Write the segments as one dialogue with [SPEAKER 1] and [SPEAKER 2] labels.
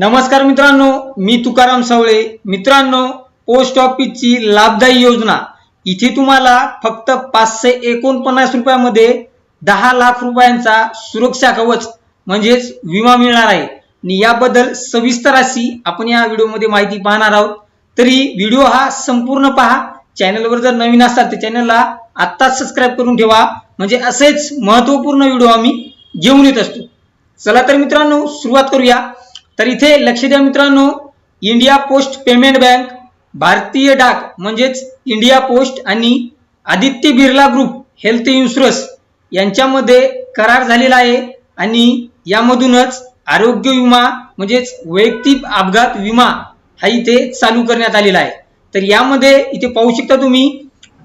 [SPEAKER 1] नमस्कार मित्रांनो मी तुकाराम सावळे. मित्रांनो पोस्ट ऑफिसची लाभदायी योजना. इथे तुम्हाला फक्त पाचशे एकोणपन्नास रुपयामध्ये दहा लाख रुपयांचा सुरक्षा कवच म्हणजेच विमा मिळणार आहे. आणि याबद्दल सविस्तर अशी आपण या व्हिडिओमध्ये माहिती पाहणार आहोत. तरी व्हिडिओ हा संपूर्ण पहा. चॅनलवर जर नवीन असाल तर चॅनलला आत्ताच सबस्क्राईब करून ठेवा. म्हणजे असेच महत्त्वपूर्ण व्हिडिओ आम्ही घेऊन येत असतो. चला तर मित्रांनो सुरुवात करूया. तर इथे लक्ष द्या मित्रांनो इंडिया पोस्ट पेमेंट बँक भारतीय डाक म्हणजेच इंडिया पोस्ट आणि Aditya Birla group health insurance यांच्यामध्ये करार झालेला आहे आणि यामधूनच आरोग्य विमा म्हणजेच वैयक्तिक अपघात विमा हा इथे चालू करण्यात आलेला आहे. तर यामध्ये इथे पाहू शकता तुम्ही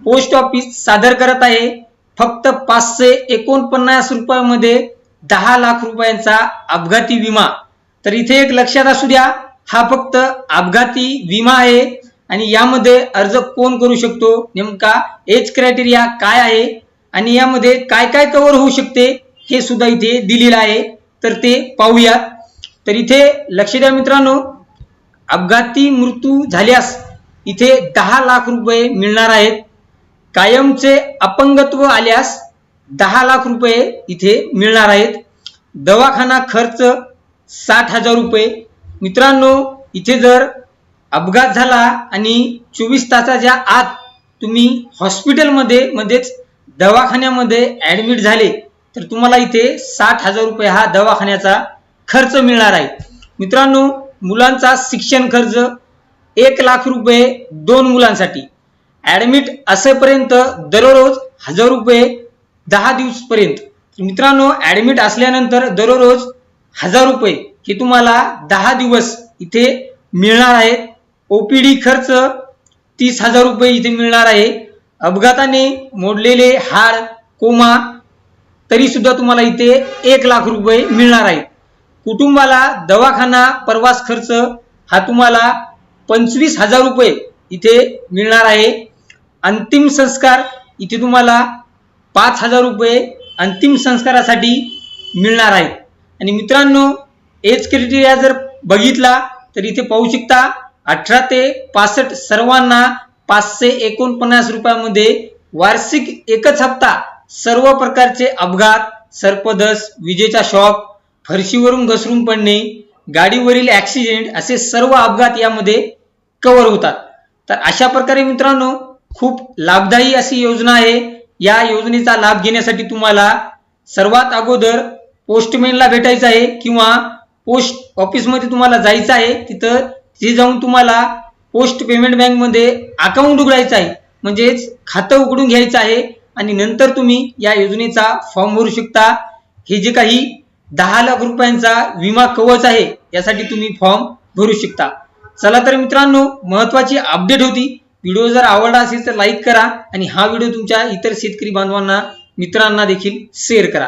[SPEAKER 1] पोस्ट ऑफिस सादर करत आहे फक्त पाचशे एकोणपन्नास रुपयामध्ये दहा लाख रुपयांचा अपघाती विमा तर इथे एक लक्षात असू द्या हा फक्त अपघाती विमा आहे आणि यामध्ये अर्ज कोण करू शकतो? नेमका एज क्रायटेरिया काय आहे? आणि यामध्ये काय काय कव्हर होऊ शकते? हे सुद्धा इथे दिलेलं आहे. तर ते पाहूयात. तर इथे लक्ष द्या मित्रांनो अपघाती मृत्यू झाल्यास इथे दहा लाख रुपये मिळणार आहेत. कायमचे अपंगत्व आल्यास दहा लाख रुपये इथे मिळणार आहेत. दवाखाना खर्च साठ हजार रुपये. मित्रांनो इथे जर अपघात झाला आणि चोवीस तासाच्या आत तुम्ही हॉस्पिटलमध्ये म्हणजेच दवाखान्यामध्ये ॲडमिट झाले तर तुम्हाला इथे साठ हजार रुपये हा दवाखान्याचा खर्च मिळणार आहे. मित्रांनो मुलांचा शिक्षण खर्च एक लाख रुपये दोन मुलांसाठी. ॲडमिट असेपर्यंत दररोज हजार रुपये दहा दिवसपर्यंत. मित्रांनो ॲडमिट असल्यानंतर दररोज हजार रुपये हे तुम्हाला दहा दिवस इथे मिळणार आहेत. ओपीडी खर्च तीस हजार रुपये इथे मिळणार आहे. अपघाताने मोडलेले हाड कोमा तरी सुद्धा तुम्हाला इथे एक लाख रुपये मिळणार आहेत. कुटुंबाला दवाखाना प्रवास खर्च हा तुम्हाला पंचवीस हजार रुपये इथे मिळणार आहे. अंतिम संस्कार इथे तुम्हाला पाच हजार रुपये अंतिम संस्कारासाठी मिळणार आहेत. आणि मित्रांनो एज क्रिटेरिया जर बघितला तर इथे पाहू शकता अठरा ते पासष्ट सर्वांना पाचशे एकोणपन्नास रुपयामध्ये वार्षिक एकच हप्ता सर्व प्रकारचे अपघात सर्पदस विजेचा शॉक फरशीवरून घसरून पडणे गाडीवरील ऍक्सिडेंट असे सर्व अपघात यामध्ये कव्हर होतात. तर अशा प्रकारे मित्रांनो खूप लाभदायी अशी योजना आहे. या योजनेचा लाभ घेण्यासाठी तुम्हाला सर्वात अगोदर पोस्टमॅनला भेटायचं आहे किंवा पोस्ट ऑफिसमध्ये तुम्हाला जायचं आहे तिथं तिथे जाऊन तुम्हाला पोस्ट पेमेंट बँकमध्ये अकाउंट उघडायचं आहे. म्हणजेच खातं उघडून घ्यायचं आहे आणि नंतर तुम्ही या योजनेचा फॉर्म भरू शकता. हे जे काही दहा लाख रुपयांचा विमा कवच आहे यासाठी तुम्ही फॉर्म भरू शकता. चला तर मित्रांनो महत्वाची अपडेट होती. व्हिडिओ जर आवडला असेल तर लाईक करा आणि हा व्हिडिओ तुमच्या इतर शेतकरी बांधवांना मित्रांना देखील शेअर करा.